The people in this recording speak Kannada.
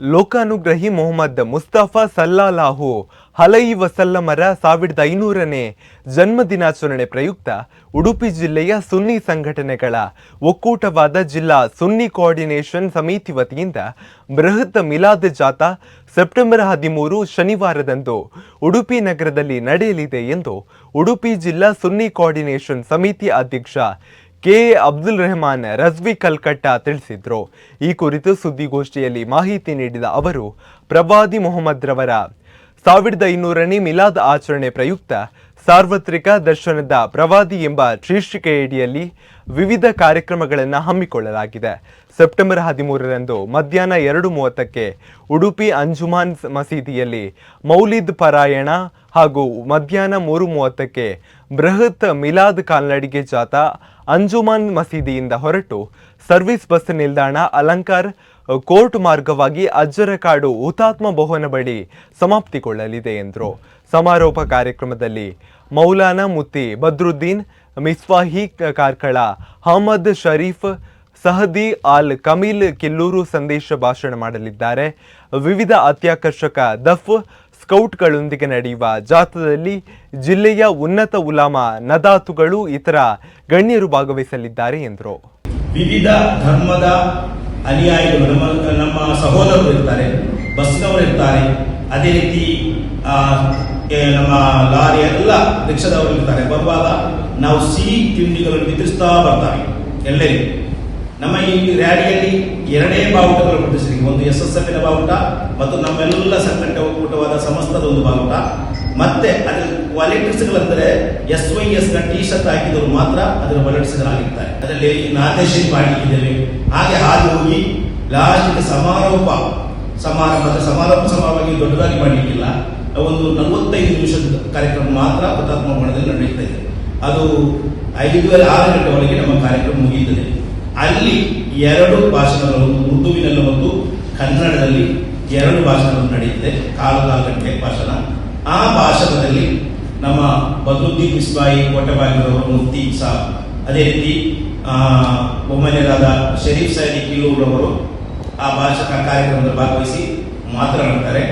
ಲೋಕಾನುಗ್ರಹಿ ಮೊಹಮ್ಮದ್ ಮುಸ್ತಫಾ ಸಲ್ಲಾಲಾಹು ಹಲೈ ವಸಲ್ಲಮರ ಸಾವಿರದ ಐನೂರನೇ ಜನ್ಮ ದಿನಾಚರಣೆ ಪ್ರಯುಕ್ತ ಉಡುಪಿ ಜಿಲ್ಲೆಯ ಸುನ್ನಿ ಸಂಘಟನೆಗಳ ಒಕ್ಕೂಟವಾದ ಜಿಲ್ಲಾ ಸುನ್ನಿ ಕೋಆರ್ಡಿನೇಷನ್ ಸಮಿತಿ ವತಿಯಿಂದ ಬೃಹತ್ ಮಿಲಾದ್ ಜಾಥಾ ಸೆಪ್ಟೆಂಬರ್ ಹದಿಮೂರು ಶನಿವಾರದಂದು ಉಡುಪಿ ನಗರದಲ್ಲಿ ನಡೆಯಲಿದೆ ಎಂದು ಉಡುಪಿ ಜಿಲ್ಲಾ ಸುನ್ನಿ ಕೋಆರ್ಡಿನೇಷನ್ ಸಮಿತಿ ಅಧ್ಯಕ್ಷ ಕೆ. ಅಬ್ದುಲ್ ರೆಹಮಾನ್ ರಜ್ವಿ ಕಲ್ಕಟ್ಟ ತಿಳಿಸಿದ್ರು. ಈ ಕುರಿತು ಸುದ್ದಿಗೋಷ್ಠಿಯಲ್ಲಿ ಮಾಹಿತಿ ನೀಡಿದ ಅವರು, ಪ್ರವಾದಿ ಮೊಹಮ್ಮದ್ ರವರ ಸಾವಿರದ ಇನ್ನೂರನೇ ಮಿಲಾದ್ ಆಚರಣೆ ಪ್ರಯುಕ್ತ ಸಾರ್ವತ್ರಿಕ ದರ್ಶನದ ಪ್ರವಾದಿ ಎಂಬ ಶೀರ್ಷಿಕೆಯಡಿಯಲ್ಲಿ ವಿವಿಧ ಕಾರ್ಯಕ್ರಮಗಳನ್ನು ಹಮ್ಮಿಕೊಳ್ಳಲಾಗಿದೆ. ಸೆಪ್ಟೆಂಬರ್ ಹದಿಮೂರರಂದು ಮಧ್ಯಾಹ್ನ ಎರಡು ಮೂವತ್ತಕ್ಕೆ ಉಡುಪಿ ಅಂಜುಮಾನ್ ಮಸೀದಿಯಲ್ಲಿ ಮೌಲಿದ್ ಪರಾಯಣ ಹಾಗೂ ಮಧ್ಯಾಹ್ನ ಮೂರು ಮೂವತ್ತಕ್ಕೆ ಬೃಹತ್ ಮಿಲಾದ್ ಕಾಲ್ನಡಿಗೆ ಜಾಥಾ ಅಂಜುಮಾನ್ ಮಸೀದಿಯಿಂದ ಹೊರಟು ಸರ್ವಿಸ್ ಬಸ್ ನಿಲ್ದಾಣ ಅಲಂಕಾರ್ ಕೋರ್ಟ್ ಮಾರ್ಗವಾಗಿ ಅಜ್ಜರಕಾಡು ಹುತಾತ್ಮ ಭವನ ಬಳಿ ಸಮಾಪ್ತಿಗೊಳ್ಳಲಿದೆ ಎಂದರು. ಸಮಾರೋಪ ಕಾರ್ಯಕ್ರಮದಲ್ಲಿ ಮೌಲಾನಾ ಮುತ್ತಿ ಬದ್ರುದ್ದೀನ್, ಮಿಸ್ವಾಹಿ ಕಾರ್ಕಳ, ಅಹಮದ್ ಶರೀಫ್, ಸಹದಿ ಆಲ್ ಕಮೀಲ್ ಕಿಲ್ಲೂರು ಸಂದೇಶ ಭಾಷಣ ಮಾಡಲಿದ್ದಾರೆ. ವಿವಿಧ ಅತ್ಯಾಕರ್ಷಕ ದಫ್ ಸ್ಕೌಟ್ಗಳೊಂದಿಗೆ ನಡೆಯುವ ಜಾಥಾದಲ್ಲಿ ಜಿಲ್ಲೆಯ ಉನ್ನತ ಉಲಾಮ ನದಾತುಗಳು ಇತರ ಗಣ್ಯರು ಭಾಗವಹಿಸಲಿದ್ದಾರೆ ಎಂದರು. ವಿವಿಧ ಧರ್ಮದ ಅನುಯಾಯಿಗಳು, ನಮ್ಮ ನಮ್ಮ ಸಹೋದರರು ಇರ್ತಾರೆ, ಬಸ್ನವರು ಇರ್ತಾರೆ, ಅದೇ ರೀತಿ ನಮ್ಮ ಲಾರಿ ಎಲ್ಲ ರಿಕ್ಷಾದವರು ಇರ್ತಾರೆ. ಬರುವಾಗ ನಾವು ಸಿಹಿ ತಿಂಡಿಗಳನ್ನು ವಿತರಿಸ್ತಾ ಬರ್ತಾರೆ. ಎಲ್ಲರಿಗೂ ನಮ್ಮ ಈ ರ್ಯಾಲಿಯಲ್ಲಿ ಎರಡೇ ಬಾವುಟಗಳು ಪ್ರದರ್ಶನಿಗೆ ಒಂದು ಎಸ್ ಎಸ್ ಎಫ್ನ ಬಾವುಟ, ಮತ್ತು ನಮ್ಮೆಲ್ಲ ಸಂಘಟ ಒಕ್ಕೂಟವಾದ ಸಮಸ್ತದ ಒಂದು ಬಾವುಟ. ಮತ್ತೆ ಅದರ ವಾಲಂಟಿಯರ್ಸ್ಗಳಂದ್ರೆ ಎಸ್ ವೈ ಎಸ್ನ ಟಿ ಶರ್ಟ್ ಹಾಕಿದವರು ಮಾತ್ರ ಅದರ ವಾಲಂಟಿಯರ್ಸ್ಗಳಾಗಿರ್ತಾರೆ ಅದರಲ್ಲಿ ನಾದೇಶಿ ಮಾಡಲಿಕ್ಕಿದ್ದೇವೆ ಹಾಗೆ ಹಾಗೆ ಹೋಗಿ ಲಾಸ್ಟ್ ಸಮಾರೋಪ, ಸಮಾರಂಭ ಸಮಾರೋಪ ಸಮಾರಂಭವಾಗಿ ದೊಡ್ಡದಾಗಿ ಮಾಡಲಿಕ್ಕಿಲ್ಲ. ಒಂದು ನಲವತ್ತೈದು ನಿಮಿಷದ ಕಾರ್ಯಕ್ರಮ ಮಾತ್ರ ಹುತಾತ್ಮ ಭವನದಲ್ಲಿ ನಡೆಯುತ್ತಾ ಇದೆ. ಅದು ಐದೂವರೆ ಆರು ಗಂಟೆ ಒಳಗೆ ನಮ್ಮ ಕಾರ್ಯಕ್ರಮ ಮುಗಿಯುತ್ತದೆ. ಅಲ್ಲಿ ಎರಡು ಭಾಷಣಗಳು, ಉರ್ದುವಿನಲ್ಲಿ ಮತ್ತು ಕನ್ನಡದಲ್ಲಿ ಎರಡು ಭಾಷಣಗಳು ನಡೆಯುತ್ತೆ. ಕಾಲು ಕಾಲು ಗಂಟೆ ಭಾಷಣ. ಆ ಭಾಷಣದಲ್ಲಿ ನಮ್ಮ ಬದ್ರುದ್ದೀನ್ ಬಿಸ್ಬಾಯಿ ಕೋಟೆಬಾಗಿರವರು ಮುಫ್ತಿ ಸಾಬ್. ಅದೇ ರೀತಿ ಒಮ್ಮನೆಯರಾದ ಶರೀಫ್ ಸೈದಿ ಕಿಲೂರವರು ಆ ಭಾಷಣ ಕಾರ್ಯಕ್ರಮದಲ್ಲಿ ಭಾಗವಹಿಸಿ ಮಾತನಾಡುತ್ತಾರೆ.